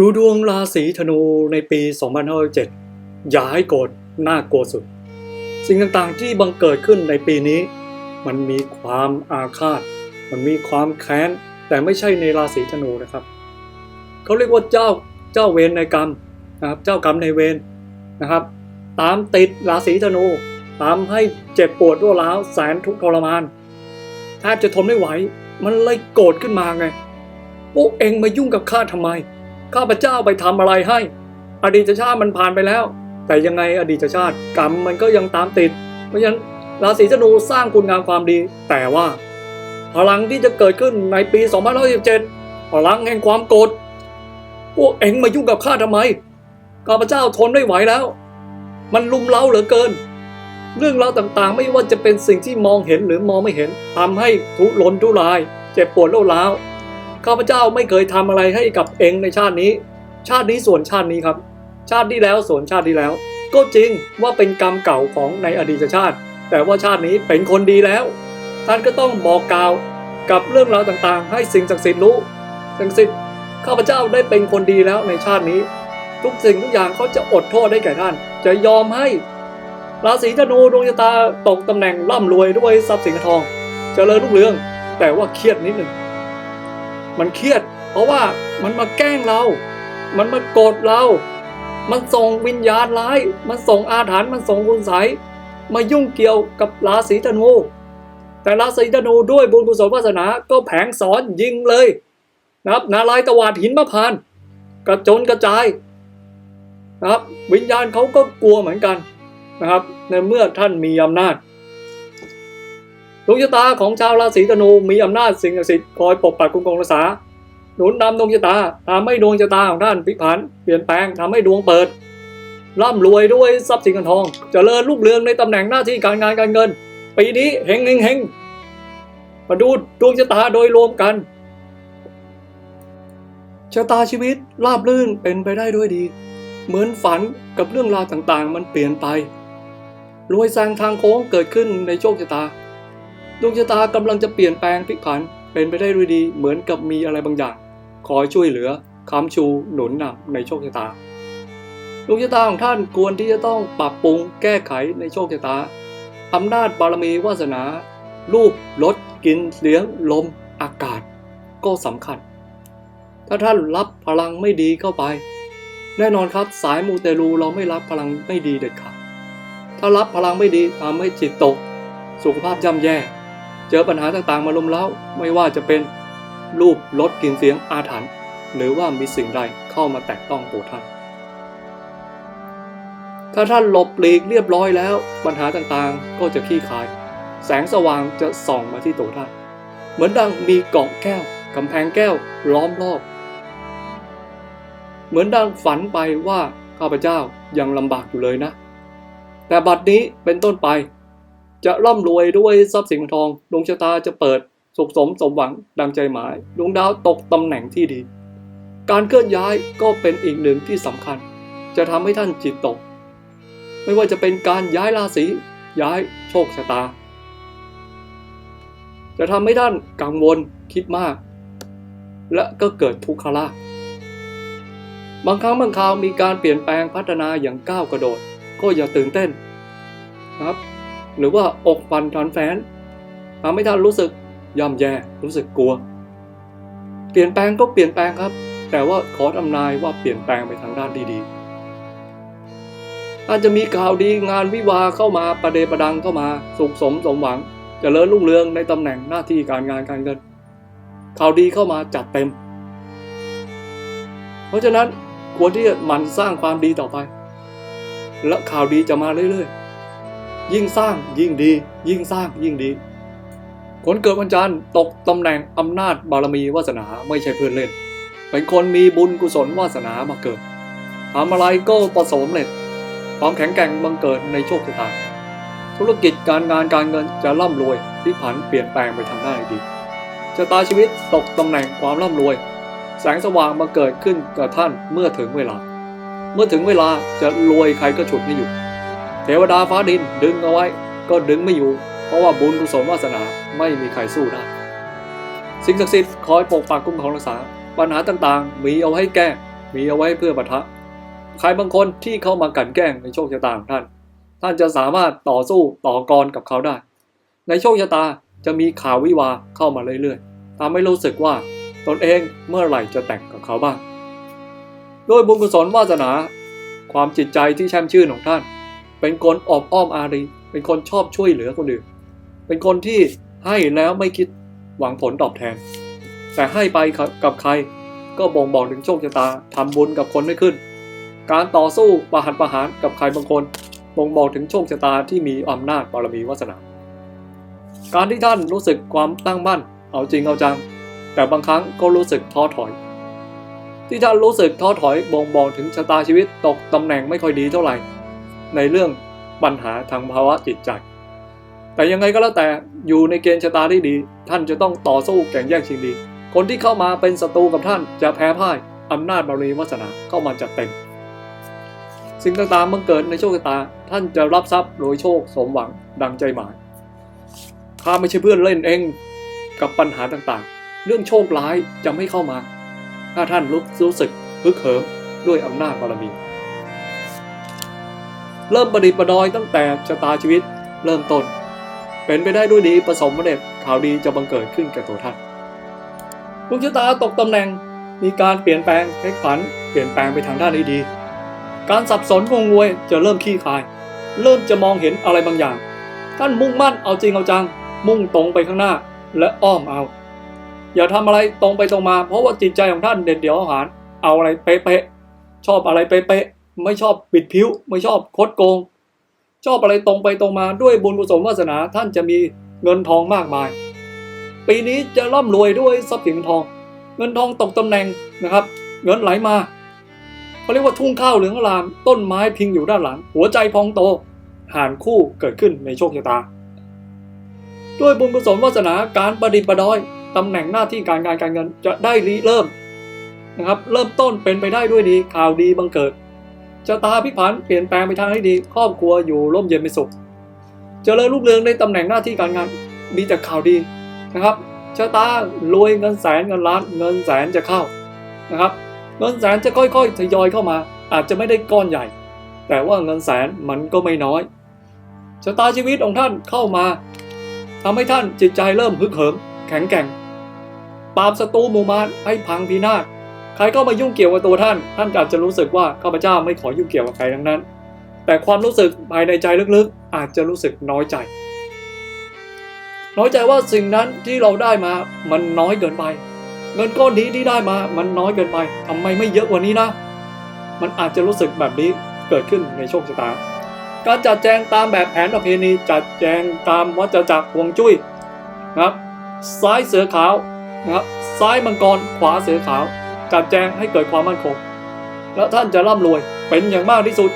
ดูดวงราศีธนูในปี 2507อย่าให้โกรธน่ากลัวสุด สิ่งต่างๆที่บังเกิดขึ้นในปีนี้ มันมีความอาฆาต มันมีความแค้น แต่ไม่ใช่ในราศีธนูนะครับ เขาเรียกว่าเจ้าเจ้าเวรในกรรมนะครับเจ้ากรรมในเวรนะครับ ตามติดราศีธนูตามให้เจ็บปวดรัวร้าวแสนทุกข์ทรมานแทบจะทนไม่ไหว มันเลยโกรธขึ้นมาไงพวกเองมายุ่งกับข้าทำไม ข้าพเจ้าไปทำอะไรให้ อดีตชาติมันผ่านไปแล้ว แต่ยังไงอดีตชาติกรรมมันก็ยังตามติด เพราะฉะนั้นราศีธนูสร้างคุณงามความดี แต่ว่า พลังที่จะเกิดขึ้นในปี2517พลังแห่งความโกรธพวกเอ็งมายุ่งกับข้าทำไมข้าพเจ้าทนไม่ไหวแล้ว มันลุมเล้าเหลือเกิน เรื่องราวต่างๆ ไม่ว่าจะเป็นสิ่งที่มองเห็นหรือมองไม่เห็นทำให้ทุรนทุราย เจ็บปวดร้าวร้าว ข้าพเจ้าไม่เคยทำอะไรให้กับเองในชาตินี้ ชาตินี้ส่วนชาตินี้ครับ ชาติที่แล้วส่วนชาติที่แล้ว ก็จริงว่าเป็นกรรมเก่าของในอดีตชาติ แต่ว่าชาตินี้เป็นคนดีแล้ว ท่านก็ต้องบอกกล่าวกับเรื่องราวต่างๆ ให้สิ่งศักดิ์สิทธิ์รู้สิ่งศักดิ์สิทธิ์ข้าพเจ้าได้เป็นคนดีแล้วในชาตินี้ ทุกสิ่งทุกอย่างเขาจะอดโทษได้แก่ท่าน จะยอมให้ราศีธนูดวงชะตาตกตำแหน่งร่ำรวยด้วยทรัพย์สินทองจเจริญรุ่งเรือง แต่ว่าเครียดนิดหนึ่ง มันเครียด เพราะว่ามันมาแกล้งเรา มันมาโกรธเรา มันส่งวิญญาณร้าย มันส่งอาถรรพ์มันส่งคุณไสยมายุ่งเกี่ยวกับราศีธนู แต่ราศีธนูด้วยบุญกุศลวาสนาก็แผงสอนยิงเลยนะครับนาลายตวาดหินมะพร้านกระจนกระจายนะครับวิญญาณเขาก็กลัวเหมือนกันนะครับ ในเมื่อท่านมีอำนาจ ดวงชะตาของชาวราศีธนูมีอำนาจสิ่งศักดิ์สิทธิ์คอยปกปักคุ้มครองรักษาหนุนนำดวงชะตาทำให้ดวงชะตาของท่านพลิกผัน เปลี่ยนแปลงทำให้ดวงเปิด ร่ำรวยด้วยทรัพย์สินเงินทองเจริญรุ่งเรืองในตำแหน่งหน้าที่การงานการเงิน ปีนี้เฮงเฮงเฮงมาดูดวงชะตาโดยรวมกันชะตาชีวิตราบรื่นเป็นไปได้ด้วยดี เหมือนฝันกับเรื่องราวต่างๆ มันเปลี่ยนไปรวยแซงทางโค้งเกิดขึ้นในโชคชะตา ดวงชะตากำลังจะเปลี่ยนแปลงพลิกผัน เป็นไปได้ด้วยดีเหมือนกับมีอะไรบางอย่าง คอยช่วยเหลือค้ำชูหนุนนำในโชคชะตาดวงชะตาของท่านควรที่จะต้องปรับปรุงแก้ไขในโชคชะตาอำนาจบารมีวาสนา รูปรสกลินเสียงลม อากาศ ก็สำคัญ ถ้าท่านรับพลังไม่ดีเข้าไป แน่นอนครับสายมูเตลูเราไม่รับพลังไม่ดีเด็ดขาดถ้ารับพลังไม่ดีทำให้จิตตก สุขภาพย่ำแย่ เจอปัญหาต่างๆมาลุมเล้าไม่ว่าจะเป็นรูปรสกลิ่นเสียงอาถรรพ์หรือว่ามีสิ่งใดเข้ามาแตะต้องตัวท่าน ถ้าท่านหลบหลีกเรียบร้อยแล้ว ปัญหาต่างๆก็จะคลี่คลาย แสงสว่างจะส่องมาที่ตัวท่าน เหมือนดังมีเกาะแก้วกำแพงแก้วล้อมรอบ เหมือนดังฝันไปว่าข้าพเจ้ายังลำบากอยู่เลยนะ แต่บัดนี้เป็นต้นไป จะร่ำรวยด้วยทรัพย์สินทอง ดวงชะตาจะเปิด สุขสมสมหวังดังใจหมาย ดวงดาวตกตำแหน่งที่ดี การเคลื่อนย้ายก็เป็นอีกหนึ่งที่สำคัญ จะทำให้ท่านจิตตก ไม่ว่าจะเป็นการย้ายราศี ย้ายโชคชะตา จะทำให้ท่านกังวลคิดมาก และก็เกิดทุกขลาภบางครั้งบางคราวมีการเปลี่ยนแปลงพัฒนาอย่างก้าวกระโดด ก็อย่าตื่นเต้นนะครับ หรือว่าอกฟันทันแฟนทำให้ท่านรู้สึกย่ำแย่รู้สึกกลัว เปลี่ยนแปลงก็เปลี่ยนแปลงครับ แต่ว่าขอทำนายว่าเปลี่ยนแปลงไปทางด้านดีๆอาจจะมีข่าวดีงานวิวาเข้ามาประเดประดังเข้ามา สุขสมสมหวังจเจริญรุ่งเรืองในตำแหน่งหน้าที่การงานการเงินข่าวดีเข้ามาจัดเต็ม เพราะฉะนั้นควรที่จะหมั่นสร้างความดีต่อไป และข่าวดีจะมาเรื่อยๆ ยิ่งสร้างยิ่งดี ยิ่งสร้างยิ่งดี คนเกิดวันจันทร์ตกตำแหน่งอำนาจบารมีวาสนาไม่ใช่เพื่อนเล่น เป็นคนมีบุญกุศลวาสนามาเกิดทำอะไรก็ประสบสำเร็จ ความแข็งแกร่งบังเกิดในโชคชะตาธุรกิจการงานการเงินจะร่ำรวยพลิผันเปลี่ยนแปลงไปทางด้านดีชะตาชีวิตตกตำแหน่งความร่ำรวย แสงสว่างมาเกิดขึ้นกับท่านเมื่อถึงเวลา เมื่อถึงเวลาจะรวยใครก็ฉุดไม่อยู่ เทวดาฟ้าดินดึงเอาไว้ ก็ดึงไม่อยู่ เพราะว่าบุญกุศลวาสนาไม่มีใครสู้ได้ สิ่งศักดิ์สิทธิ์คอยปกปักคุ้มครองรักษา ปัญหาต่างๆ มีเอาให้แก้ มีเอาไว้เพื่อปะทะ ใครบางคนที่เข้ามากลันแกล้งในโชคชะตาของท่าน ท่านจะสามารถต่อสู้ต่อกรกับเขาได้ ในโชคชะตาจะมีข่าววิวาเข้ามาเรื่อยๆทำให้รู้สึกว่าตนเองเมื่อไหร่จะแต่งกับเขาบ้าง ด้วยบุญกุศลวาสนา ความจิตใจที่แช่มชื่นของท่าน เป็นคนออบอ้อมอารี เป็นคนชอบช่วยเหลือคนอื่น เป็นคนที่ให้แล้วไม่คิดหวังผลตอบแทน แต่ให้ไปกับใครก็บ่งบอกถึงโชคชะตาทำบุญกับคนไม่ขึ้น การต่อสู้ประหัตประหารกับใครบางคนบ่งบอกถึงโชคชะตาที่มีอำนาจบารมีวาสนา การที่ท่านรู้สึกความตั้งมั่น เอาจริงเอาจัง แต่บางครั้งก็รู้สึกท้อถอย ที่ท่านรู้สึกท้อถอยบ่งบอกถึงชะตาชีวิตตกตำแหน่งไม่ค่อยดีเท่าไหร่ ในเรื่องปัญหาทางภาวะจิตใจ แต่ยังไงก็แล้วแต่อยู่ในเกณฑ์ชะตาที่ดี ท่านจะต้องต่อสู้แข่งแย่งชิงดี คนที่เข้ามาเป็นศัตรูกับท่านจะแพ้พ่ายอำนาจบารมีวาสนาเข้ามาจัดเต็ม สิ่งต่างๆมันเกิดในโชคชะตา ท่านจะรับทรัพย์โดยโชคสมหวังดังใจหมายข้าไม่ใช่เพื่อนเล่นเองกับปัญหาต่างๆ เรื่องโชคร้ายจะไม่เข้ามา ถ้าท่านรู้สึกฮึกเหิมด้วยอำนาจบารมี เริ่มประดิษฐ์ประดอยตั้งแต่ชะตาชีวิตเริ่มต้น เป็นไปได้ด้วยดีประสมเด็จข่าวดีจะบังเกิดขึ้นกับตัวท่านดวงชะตาตกตำแหน่งมีการเปลี่ยนแปลงพลิกผันเปลี่ยนแปลงไปทางด้านที่ดี การสับสนงงงวยจะเริ่มขี้คาย เริ่มจะมองเห็นอะไรบางอย่าง ท่านมุ่งมั่นเอาจริงเอาจัง มุ่งตรงไปข้างหน้าและอ้อมเอา อย่าทำอะไรตรงไปตรงมา เพราะว่าจิตใจของท่านเด่นเดี่ยวอาหาร เอาอะไรเป๊ะๆชอบอะไรเป๊ะๆ ไม่ชอบปิดผิว ไม่ชอบคดโกง ชอบอะไรตรงไปตรงมาด้วยบุญกุศลวาสนาท่านจะมีเงินทองมากมาย ปีนี้จะร่ำรวยด้วยทรัพย์สินเงินทอง เงินทองตกตำแหน่งนะครับ เงินไหลมาเขาเรียกว่าทุ่งข้าวเหลืองอลาม ต้นไม้พิงอยู่ด้านหลัง หัวใจพองโตห่านคู่เกิดขึ้นในโชคชะตา ด้วยบุญกุศลวาสนาการประดิษฐ์ประดอยตำแหน่งหน้าที่การงานการเงินจะได้ริเริ่มนะครับ เริ่มต้นเป็นไปได้ด้วยดีข่าวดีบังเกิด ชะตาพลิกผันเปลี่ยนแปลงไปทางให้ดี ครอบครัวอยู่ร่มเย็นเป็นสุข เจริญรุ่งเรืองในตำแหน่งหน้าที่การงานมีแต่ข่าวดีนะครับชะตารวยเงินแสนเงินล้านเงินแสนจะเข้านะครับ เงินแสนจะค่อยๆทยอยเข้ามา อาจจะไม่ได้ก้อนใหญ่ แต่ว่าเงินแสนมันก็ไม่น้อยชะตาชีวิตของท่านเข้ามาทำให้ท่านจิตใจเริ่มฮึกเหิม แข็งแกร่งปราบศัตรูหมู่มารให้พังพินาศ ใครเข้ามายุ่งเกี่ยวกับตัวท่าน ท่านอาจจะรู้สึกว่าข้าพเจ้าไม่ขอยุ่งเกี่ยวกับใครทั้งนั้น แต่ความรู้สึกภายในใจลึกๆ อาจจะรู้สึกน้อยใจ น้อยใจว่าสิ่งนั้นที่เราได้มา มันน้อยเกินไป เงินก้อนนี้ที่ได้มา มันน้อยเกินไปทำไมไม่เยอะกว่านี้นะ มันอาจจะรู้สึกแบบนี้เกิดขึ้นในโชคชะตา การจัดแจงตามแบบแผนประเพณีจัดแจงตามวัฏจักรฮวงจุ้ยนะครับ ซ้ายเสือขาวนะครับ ซ้ายมังกร ขวาเสือขาว จัดแจงให้เกิดความมั่นคง แล้วท่านจะร่ำรวยเป็นอย่างมากที่สุดจ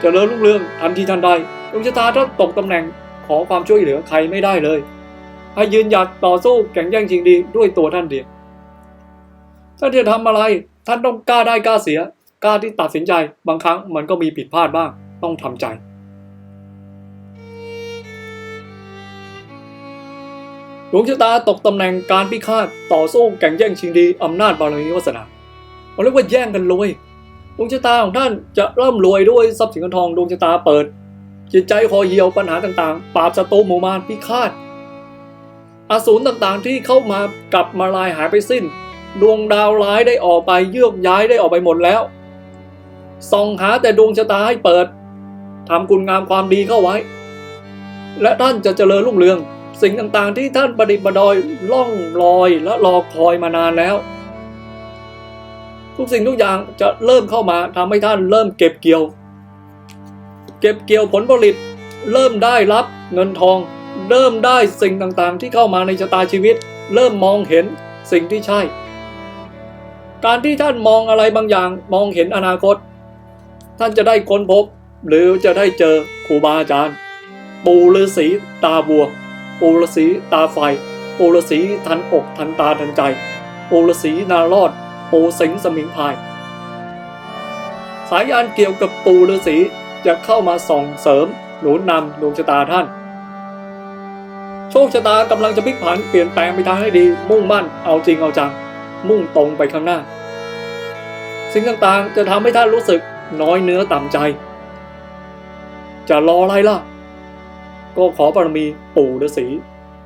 เจริญรุ่งเรืองทันทีทันใดดวงชะตาถ้าตกตำแหน่งขอความช่วยเหลือใครไม่ได้เลย ให้ยืนหยัดต่อสู้แข่งแย่งชิงดีด้วยตัวท่านเดียวถ้านจะทำอะไร ท่านต้องกล้าได้กล้าเสียกล้าที่ตัดสินใจ บางครั้งมันก็มีผิดพลาดบ้าง ต้องทำใจดวงชะตาตกตำแหน่งการพิฆาตต่อสู้แข่งแย่งชิงดีอำนาจบารมีวาสนา เรียกว่าแย่งกันรวยดวงชะตาของท่านจะเริ่มรวยด้วยทรัพย์สินเงินทองดวงชะตาเปิด จิตใจคอเหี่ยวปัญหาต่างๆ ปราบศัตรูหมู่มารพิฆาตอสูรต่างๆที่เข้ามากลับมาลายหายไปสิ้น ดวงดาวร้ายได้ออกไปเยือกย้ายได้ออกไปหมดแล้วส่องหาแต่ดวงชะตาให้เปิดทำคุณงามความดีเข้าไว้ และท่านจะเจริญรุ่งเรือง สิ่งต่างๆที่ท่านประดิษฐ์ประดอยล่องลอยและรอคอยมานานแล้ว ทุกสิ่งทุกอย่างจะเริ่มเข้ามาทำให้ท่านเริ่มเก็บเกี่ยว เก็บเกี่ยวผลผลิต เริ่มได้รับเงินทอง เริ่มได้สิ่งต่างๆ ที่เข้ามาในชะตาชีวิต เริ่มมองเห็นสิ่งที่ใช่ การที่ท่านมองอะไรบางอย่างมองเห็นอนาคต ท่านจะได้ค้นพบ หรือจะได้เจอครูบาอาจารย์ ปูฤาษีตาบัว ปูฤาษีตาไฟ ปูฤาษีทันอกทันตาทันใจ ปูฤาษีนารอด ปู่สิงห์สมิงพาย สายยานเกี่ยวกับปู่ฤาษีจะเข้ามาส่องเสริมหนุนนำดวงชะตาท่าน โชคชะตากำลังจะพลิกผันเปลี่ยนแปลงไปทางให้ดี มุ่งมั่นเอาจริงเอาจัง มุ่งตรงไปข้างหน้า สิ่งต่างๆจะทำให้ท่านรู้สึกน้อยเนื้อต่ำใจ จะรออะไรล่ะ ก็ขอบารมีปู่ฤาษี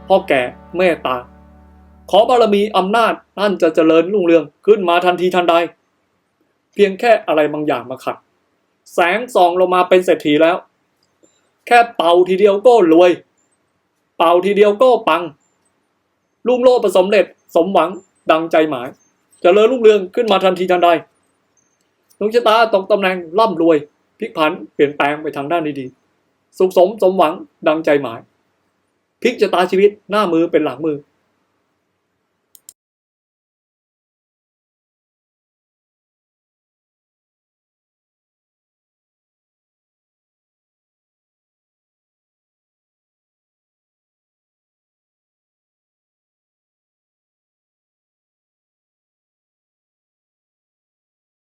พ่อแก่เมตตา ขอบารมีอำนาจท่นจะเจริญรุ่งเรืองขึ้นมาทันทีทันใด เพียงแค่อะไรบางอย่างมาขัด แสงส่องลงมาเป็นเศรษฐีแล้ว แค่เป่าทีเดียวก็รวย เป่าทีเดียวก็ปังลุ่งโลดประสมเร็จสมหวังดังใจหมายจเจริญรุ่งเรืองขึ้นมาทันทีทันใดดวงชะตาตกตำแหน่งร่ำรวยพลิกผันเปลี่ยนแปลงไปทางด้านดีๆสุขสมสมหวังดังใจหมายพลิกชะตาชีวิตหน้ามือเป็นหลังมือ